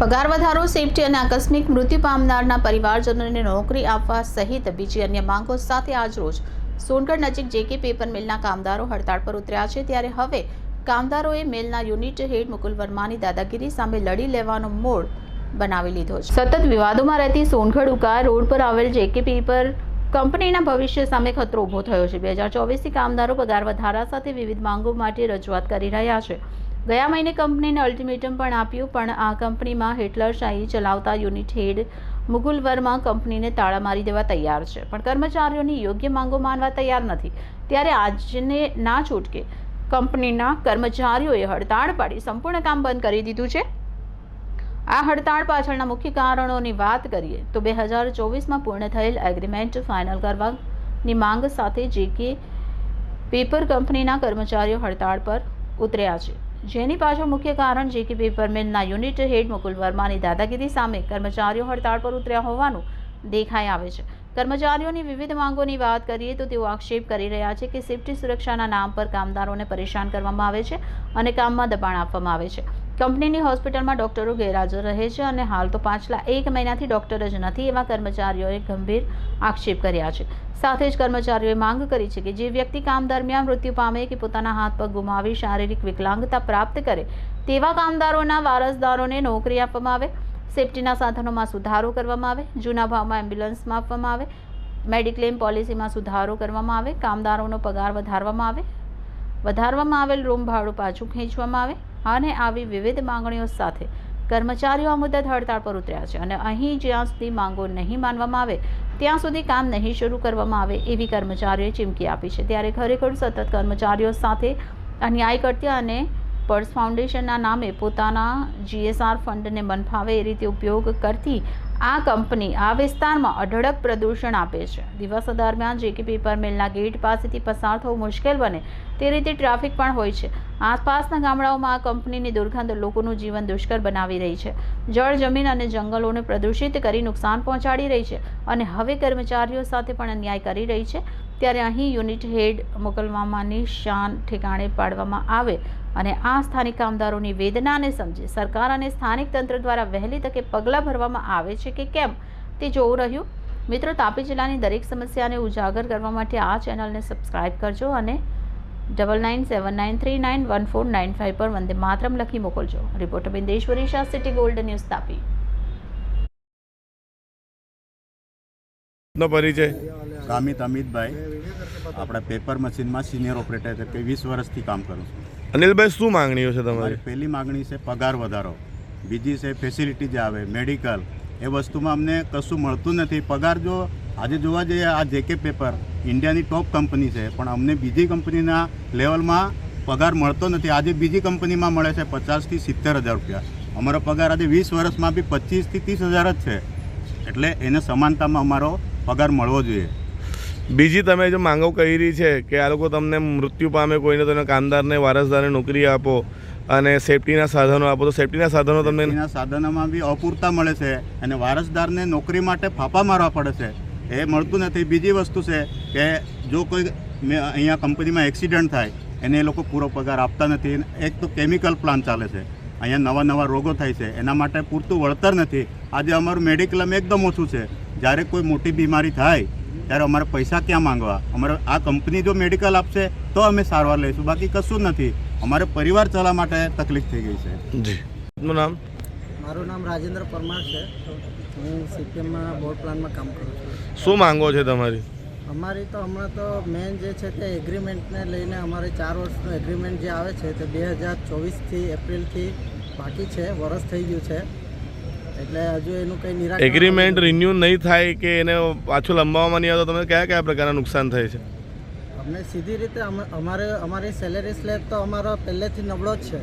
પગાર વધારો, સેફટી અને આકસ્મિક મૃત્યુ પામનારના પરિવારજનોને નોકરી આપવા સહિત બીજી અન્ય માંગો સાથે આજરોજ સોનગઢ નજીક જેકે પેપર મિલના કામદારો હડતાળ પર ઉતર્યા છે. ત્યારે હવે કામદારોએ મિલના યુનિટ હેડ મુકુલ વર્માની દાદાગીરી સામે લડી લેવાનો મોડ બનાવી લીધો છે. સતત વિવાદોમાં રહેતી સોનગઢ ઉકા રોડ પર આવેલ જેકે પેપર કંપનીના ભવિષ્ય સામે ખતરો ઊભો થયો છે. બે હજાર ચોવીસથી કામદારો પગાર વધારા સાથે વિવિધ માંગો માટે રજૂઆત કરી રહ્યા છે. ગયા મહિને કંપનીને અલ્ટિમેટમ પણ આપ્યું, પણ આ કંપનીમાં હિટલરશાહી ચલાવતા યુનિટ હેડ મુગુલ વર્મા કંપનીને તાળા મારી દેવા તૈયાર છે. પણ કર્મચારીઓની યોગ્ય માંગો માનવા તૈયાર નથી. ત્યારે આજને ના છૂટકે કંપનીના કર્મચારીઓએ હડતાળ પાડી સંપૂર્ણ કામ બંધ કરી દીધું છે. આ હડતાળ પાછળના મુખ્ય કારણોની વાત કરીએ તો બે હજાર ચોવીસમાં પૂર્ણ થયેલ એગ્રીમેન્ટ ફાઇનલ કરવાની માંગ સાથે જે કે પેપર કંપનીના કર્મચારીઓ હડતાળ પર ઉતર્યા છે. જેની પાછળ મુખ્ય કારણ જે કે પેપરમેનના યુનિટ હેડ મુકુલ વર્માની દાદાગીરી સામે કર્મચારીઓ હડતાળ પર ઉતર્યા હોવાનું દેખાઈ આવે છે. કર્મચારીઓની વિવિધ માંગોની વાત કરીએ તો તેઓ આક્ષેપ કરી રહ્યા છે કે સેફટી સુરક્ષાના નામ પર કામદારોને પરેશાન કરવામાં આવે છે અને કામમાં દબાણ આપવામાં આવે છે. કંપનીની હોસ્પિટલમાં ડોક્ટરો ગેરહાજર રહે છે અને હાલ તો પાછલા એક મહિનાથી ડોક્ટર જ નથી એવા કર્મચારીઓએ ગંભીર આક્ષેપ કર્યા છે. સાથે જ કર્મચારીઓએ માંગ કરી છે કે જે વ્યક્તિ કામ દરમિયાન મૃત્યુ પામે કે પોતાના હાથ પગ ગુમાવી શારીરિક વિકલાંગતા પ્રાપ્ત કરે તેવા કામદારોના વારસદારોને નોકરી આપવામાં આવે. સેફટીના સાધનોમાં સુધારો કરવામાં આવે, જૂના ભાવમાં એમ્બ્યુલન્સ આપવામાં આવે, મેડિક્લેમ પોલિસીમાં સુધારો કરવામાં આવે, કામદારોનો પગાર વધારવામાં આવે, વધારવામાં આવેલ રૂમ ભાડું પાછું ખેંચવામાં આવે અને આવી વિવિધ માંગણીઓ સાથે કર્મચારીઓ આ મુદ્દત હડતાળ પર ઉતર્યા છે અને અહીં જ્યાં સુધી માંગો નહીં માનવામાં આવે, ત્યાં સુધી કામ નહીં શરૂ કરવામાં આવે એવી કર્મચારીઓએ ચીમકી આપી છે. ત્યારે ખરેખર સતત કર્મચારીઓ સાથે અન્યાય કરતી અને પર્સ ફાઉન્ડેશનના નામે પોતાના જીએસઆર ફંડને મનફાવે એ રીતે ઉપયોગ કરતી આ કંપની આ વિસ્તારમાં અઢળક પ્રદૂષણ આપે છે. દિવસ દરમિયાન જે કે પેપર મિલના ગેટ પાસેથી પસાર થવું મુશ્કેલ બને તે રીતે ટ્રાફિક પણ હોય છે. આસપાસના ગામડાઓમાં આ કંપનીની દુર્ગંધ લોકોનું જીવન દુષ્કર બનાવી રહી છે. જળ, જમીન અને જંગલોને પ્રદૂષિત કરી નુકસાન પહોંચાડી રહી છે અને હવે કર્મચારીઓ સાથે પણ અન્યાય કરી રહી છે. ત્યારે અહીં યુનિટ હેડ મોકલવામાં શાન ઠેકાણે પાડવામાં આવે અને આ સ્થાનિક કામદારોની વેદનાને સમજે. સરકાર અને સ્થાનિક તંત્ર દ્વારા વહેલી તકે પગલાં ભરવામાં આવે છે કે કેમ? તે જોવું રહ્યું. મિત્રો તાપી જિલ્લાની દરેક સમસ્યાને ઉજાગર કરવા માટે આ ચેનલને સબસ્ક્રાઇબ કરજો અને double nine seven nine three nine one four nine five પર વંદે માતરમ લખી મોકલજો. Reporter Bindeshwari Shah city gold news Tapi. નો પરિચય. કામિત અમિતભાઈ. આપણા પેપર મશીનમાં સિનિયર ઓપરેટર તરીકે વીસ વર્ષથી કામ કરું છું. અનિલભાઈ, શું માંગણીઓ છે તમારી? પહેલી માગણી છે પગાર વધારો. બીજી છે ફેસિલિટી જે આવે મેડિકલ એ વસ્તુમાં અમને કશું મળતું નથી. પગાર જો આજે જોવા જઈએ, આ જેકે પેપર, ઇન્ડિયાની ટોપ કંપની છે, પણ અમને બીજી કંપનીના લેવલમાં પગાર મળતો નથી. આજે બીજી કંપનીમાં મળે છે પચાસથી સિત્તેર હજાર રૂપિયા. અમારો પગાર આજે વીસ વર્ષમાં બી પચીસથી ત્રીસ હજાર જ છે. એટલે એને સમાનતામાં અમારો પગાર મળવો જોઈએ. બીજી તમે જો માંગો કરી છે કે આ લોકો તમને મૃત્યુ પામે કોઈને તો એના કામદારને, વારસદારને નોકરી આપો અને સેફટીના સાધનો આપો, તો સેફટીના સાધનો તમને સાધનોમાં બી અપૂરતા મળે છે અને વારસદારને નોકરી માટે ફાફા મારવા પડે છે. એ મળતું નથી. બીજી વસ્તુ છે કે જો કોઈ અહીંયા કંપનીમાં એક્સિડન્ટ થાય, એને એ લોકો પૂરો પગાર આપતા નથી. એક તો કેમિકલ પ્લાન્ટ ચાલે છે. અહીંયા નવા નવા રોગો થાય છે. એના માટે પૂરતું વળતર નથી. આજે અમારું મેડિક્લેમ એકદમ ઓછું છે. જ્યારે કોઈ મોટી બીમારી થાય ત્યારે અમારે પૈસા ક્યાં માંગવા? અમારે આ કંપની જો મેડિકલ આપશે તો અમે સારવાર લઈશું. બાકી કશું નથી. અમારે પરિવાર ચલાવવા માટે તકલીફ થઈ ગઈ છે. જી. નામ? મારું નામ રાજેન્દ્ર પરમાર છે. હું સીપીએમમાં બોર્ડ પ્લાનમાં કામ કરું છું. શું માંગો છે તમારી? અમારી તો હમણાં તો મેન જે છે તે એગ્રીમેન્ટને લઈને અમારે ચાર વર્ષનું એગ્રીમેન્ટ જે આવે છે તે બે હજાર ચોવીસથી એપ્રિલથી બાકી છે વરસ થઈ ગયું છે. એટલે હજુ એનું કંઈ નિરાકરણ એગ્રીમેન્ટ રિન્યુ નહીં થાય કે એને પાછું લંબાવવામાં નહીં આવે તો તમને કયા કયા પ્રકારના નુકસાન થાય છે? અમને સીધી રીતે અમ- અમારે અમારી સેલેરી સ્લેબ તો અમારો પહેલેથી નબળો જ છે.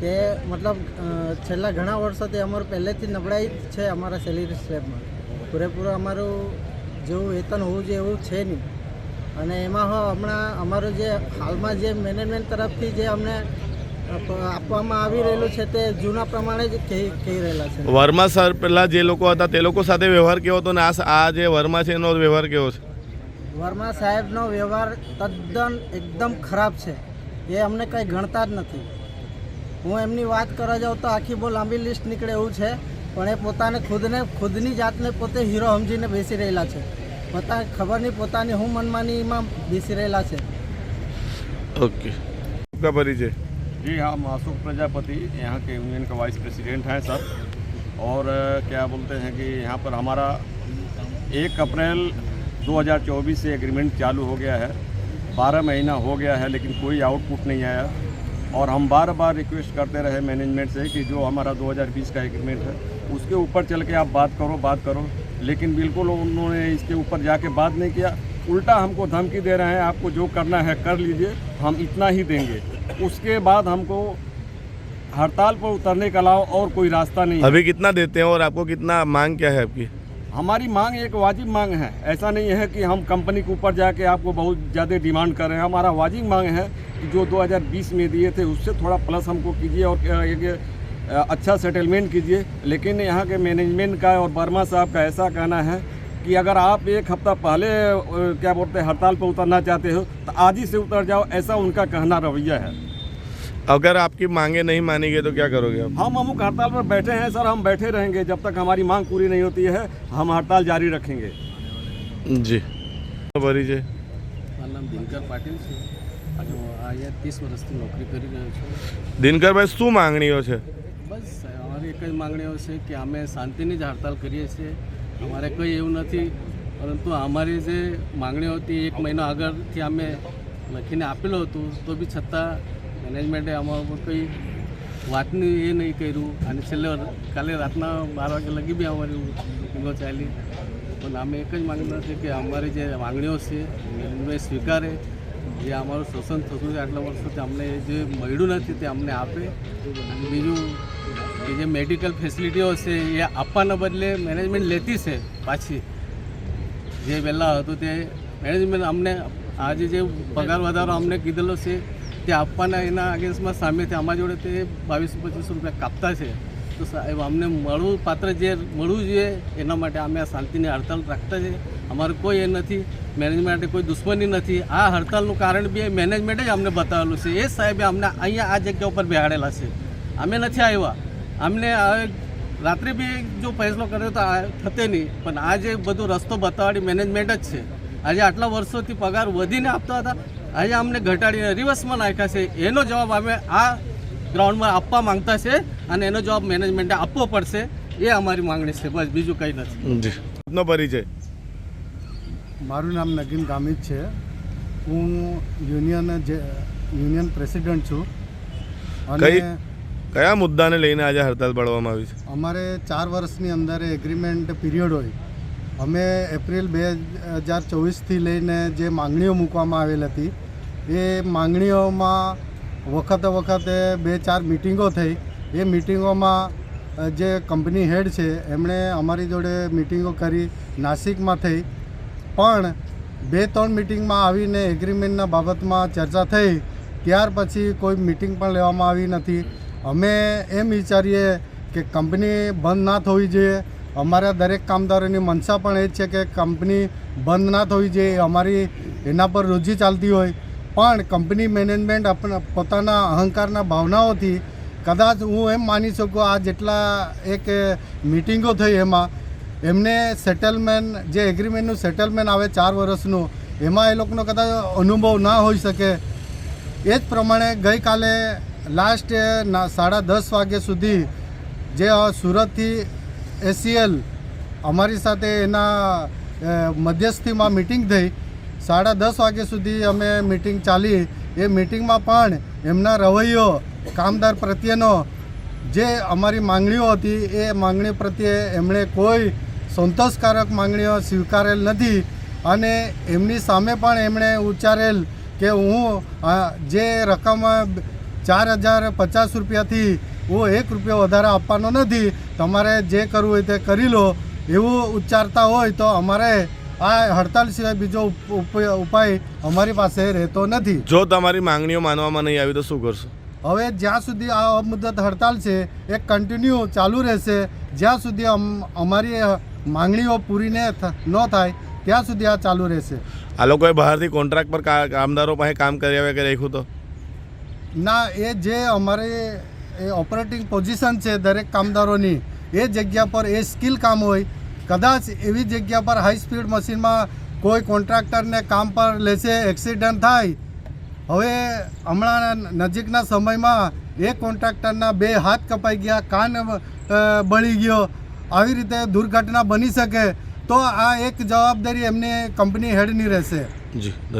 તે મતલબ છેલ્લા ઘણા વર્ષોથી અમારું પહેલેથી નબળાઈ જ છે અમારા સેલેરી સ્લેબમાં પૂરેપૂરું અમારું જેવું વેતન હોવું જોઈએ એવું છે નહીં. અને એમાં હમણાં અમારું જે હાલમાં જે મેનેજમેન્ટ તરફથી જે અમને આપવામાં આવી રહેલું છે તે જૂના પ્રમાણે જ કહી રહેલા છે. વર્મા સર પહેલાં જે લોકો હતા તે લોકો સાથે વ્યવહાર કેવો હતો ને આ જે વર્મા છે એનો વ્યવહાર કેવો છે? વર્મા સાહેબનો વ્યવહાર તદ્દન એકદમ ખરાબ છે. એ અમને કંઈ ગણતા જ નથી. હું એમની વાત કરવા જાઉં તો આખી બહુ લાંબી લિસ્ટ નીકળે એવું છે પણ એ પોતાને ખુદને ખુદની જાતને પોતે હીરો સમજીને બેસી રહેલા છે. પોતા ખબર નહીં પોતાની હું મનમાનીમાં બેસી રહેલા છે. ઓકે. પરિચય जी हम अशोक प्रजापति, यहाँ के यूनियन का वाइस प्रेसिडेंट हैं सर। और क्या बोलते हैं कि यहाँ पर हमारा एक अप्रैल 2024 से एग्रीमेंट चालू हो गया है। बारह महीना हो गया है, लेकिन कोई आउटपुट नहीं आया। और हम बार बार रिक्वेस्ट करते रहे मैनेजमेंट से कि जो हमारा 2020 का एग्रीमेंट है, उसके ऊपर चल के आप बात करो बात करो। लेकिन बिल्कुल उन्होंने इसके ऊपर जाके बात नहीं किया। उल्टा हमको धमकी दे रहे हैं आपको जो करना है कर लीजिए हम इतना ही देंगे। उसके बाद हमको हड़ताल पर उतरने के अलावा और कोई रास्ता नहीं अभी कितना देते हैं और आपको कितना मांग क्या है आपकी? हमारी मांग एक वाजिब मांग है। ऐसा नहीं है कि हम कंपनी के ऊपर जाके आपको बहुत ज़्यादा डिमांड कर रहे हैं। हमारा वाजिब मांग है कि जो 2020 में दिए थे उससे थोड़ा प्लस हमको कीजिए और एक अच्छा सेटलमेंट कीजिए। लेकिन यहाँ के मैनेजमेंट का और वर्मा साहब का ऐसा कहना है कि अगर आप एक हफ्ता पहले अ, क्या बोलते हैं हड़ताल पर उतरना चाहते हो तो आज ही से उतर जाओ ऐसा उनका कहना रवैया है अगर आपकी मांगे नहीं मानी गई तो क्या करोगे आप हम अमुक हड़ताल पर बैठे हैं सर हम बैठे रहेंगे जब तक हमारी मांग पूरी नहीं होती है हम हड़ताल जारी रखेंगे જી પરિચય મારું નામ દિનકર પાટીલ છે અને હું અહીંયા ત્રીસ વર્ષથી નોકરી કરી રહ્યો છું દિનકરભાઈ શું માંગણીઓ છે બસ અમારી એક જ માંગણીઓ છે કે અમે શાંતિની જ હડતાલ કરીએ છીએ અમારે કંઈ એવું નથી. પરંતુ અમારી જે માંગણીઓ હતી, એક મહિના આગળથી અમે લખીને આપેલું હતું, તો બી છતાં મેનેજમેન્ટે અમારા કંઈ વાતની એ નહીં કર્યું. અને છેલ્લે કાલે રાતના બાર વાગે લગી બી અમારી મિટિંગો ચાલી. પણ અમે એક જ માંગણી છે કે અમારી જે માંગણીઓ છે મેનેજમેન્ટ સ્વીકારે. જે અમારું શોષણ થતું છે આટલા વર્ષોથી અમને જે મળ્યું નથી તે અમને આપે. અને બીજું કે જે મેડિકલ ફેસિલિટીઓ છે, એ આપવાના બદલે મેનેજમેન્ટ લેતી છે પાછી. જે પહેલાં હતું તે મેનેજમેન્ટ અમને આજે જે પગાર વધારો અમને કીધેલો છે, તે આપવાના એના અગેન્સ્ટમાં સામેથી અમારા જોડે તે બાવીસ પચીસ રૂપિયા કાપતા છે. તો સાહેબ અમને મળવું પાત્ર જે મળવું જોઈએ, એના માટે અમે આ શાંતિની હડતાલ રાખતા છે. અમારું કોઈ એ નથી મેનેજમેન્ટ કોઈ દુશ્મની નથી. આ હડતાલનું કારણ બી મેનેજમેન્ટે જ અમને બતાવેલું છે. એ સાહેબે અમને અહીંયા આ જગ્યા ઉપર બેહાડેલા છે. અમે નથી આવ્યા. અમને રાત્રે બી જો ફેસલો કર્યો તો આ થતે નહીં. પણ આ જે બધું રસ્તો બતાવવાની મેનેજમેન્ટ જ છે. આજે આટલા વર્ષોથી પગાર વધીને આપતા હતા. આજે અમને ઘટાડીને રિવર્સમાં નાખ્યા છે. એનો જવાબ અમે આ ગ્રાઉન્ડમાં આપવા માંગતા છે અને એનો જવાબ મેનેજમેન્ટે આપવો પડશે. એ અમારી માંગણી છે. બસ બીજું કંઈ નથી. આપનો પરિચય. મારું નામ નગીન ગામિત છે. હું યુનિયન જે યુનિયન પ્રેસિડન્ટ છું. અને કયા મુદ્દાને લઈને આજે હડતાલ પાડવામાં આવી છે? અમારે ચાર વર્ષની અંદર એગ્રીમેન્ટ પીરિયડ હોય. અમે એપ્રિલ બે હજાર ચોવીસથી લઈને જે માંગણીઓ મૂકવામાં આવેલ હતી, એ માંગણીઓમાં વખતે વખતે બે ચાર મિટિંગો થઈ. એ મિટિંગોમાં જે કંપની હેડ છે, એમણે અમારી જોડે મિટિંગો કરી, નાસિકમાં થઈ. પણ બે ત્રણ મિટિંગમાં આવીને એગ્રીમેન્ટના બાબતમાં ચર્ચા થઈ, ત્યાર પછી કોઈ મિટિંગ પણ લેવામાં આવી નથી. અમે એમ વિચારીએ કે કંપની બંધ ના થવી જોઈએ. અમારા દરેક કામદારોની મનસા પણ એ જ છે કે કંપની બંધ ના થવી જોઈએ અમારી એના પર રોજી ચાલતી હોય. પણ કંપની મેનેજમેન્ટ આપણા પોતાના અહંકારના ભાવનાઓથી કદાચ હું એમ માની શકું, આ જેટલા એક મિટિંગો થઈ એમાં, એમને સેટલમેન્ટ જે એગ્રીમેન્ટનું સેટલમેન્ટ આવે ચાર વર્ષનું, એમાં એ લોકોનો કદાચ અનુભવ ના હોઈ શકે. એ જ પ્રમાણે ગઈકાલે લાસ્ટ ના, સાડા દસ વાગ્યા સુધી જે સુરતથી એસીએલ અમારી સાથે એના મધ્યસ્થીમાં મિટિંગ થઈ. સાડા દસ વાગ્યા સુધી અમે મિટિંગ ચાલી. એ મિટિંગમાં પણ એમના રવૈયો, કામદાર પ્રત્યેનો જે અમારી માંગણીઓ હતી, એ માંગણી પ્રત્યે એમણે કોઈ સંતોષકારક માંગણીઓ સ્વીકારેલ નથી. અને એમની સામે પણ એમણે ઉચ્ચારેલ કે હું જે રકમ ચાર હજાર પચાસ રૂપિયાથી હું એક રૂપિયો વધારે આપવાનો નથી. તમારે જે કરવું હોય તે કરી લો. એવું ઉચ્ચારતા હોય તો અમારે આ હડતાલ સિવાય બીજો ઉપ- ઉપ- ઉપાય અમારી પાસે રહેતો નથી. જો તમારી માંગણીઓ માનવામાં નહીં આવી તો શું કરશો? હવે જ્યાં સુધી આ અમુદત હડતાલ છે એ કન્ટિન્યુ ચાલુ રહેશે. જ્યાં સુધી અમ- અમારી માંગણીઓ પૂરી ન થાય ત્યાં સુધી આ ચાલુ રહેશે. આ લોકોએ બહારથી કોન્ટ્રાક્ટ પર કામદારો પાસે કામ કર્યા વગર રાખ્યું તો? ના, એ જે અમારે, એ ઓપરેટિંગ પોઝિશન છે દરેક કામદારોની, એ જગ્યા પર એ સ્કિલ કામ હોય, કદાચ એવી જગ્યા પર હાઈ સ્પીડ મશીનમાં કોઈ કોન્ટ્રાક્ટરને કામ પર લેશે એક્સિડન્ટ થાય, હવે હમણાં નજીકના સમયમાં એ કોન્ટ્રાક્ટરના બે હાથ કપાઈ ગયા, કાન બળી ગયો, આવી રીતે દુર્ઘટના બની શકે, તો આ એક જવાબદારી એમની કંપની હેડની રહેશે. જી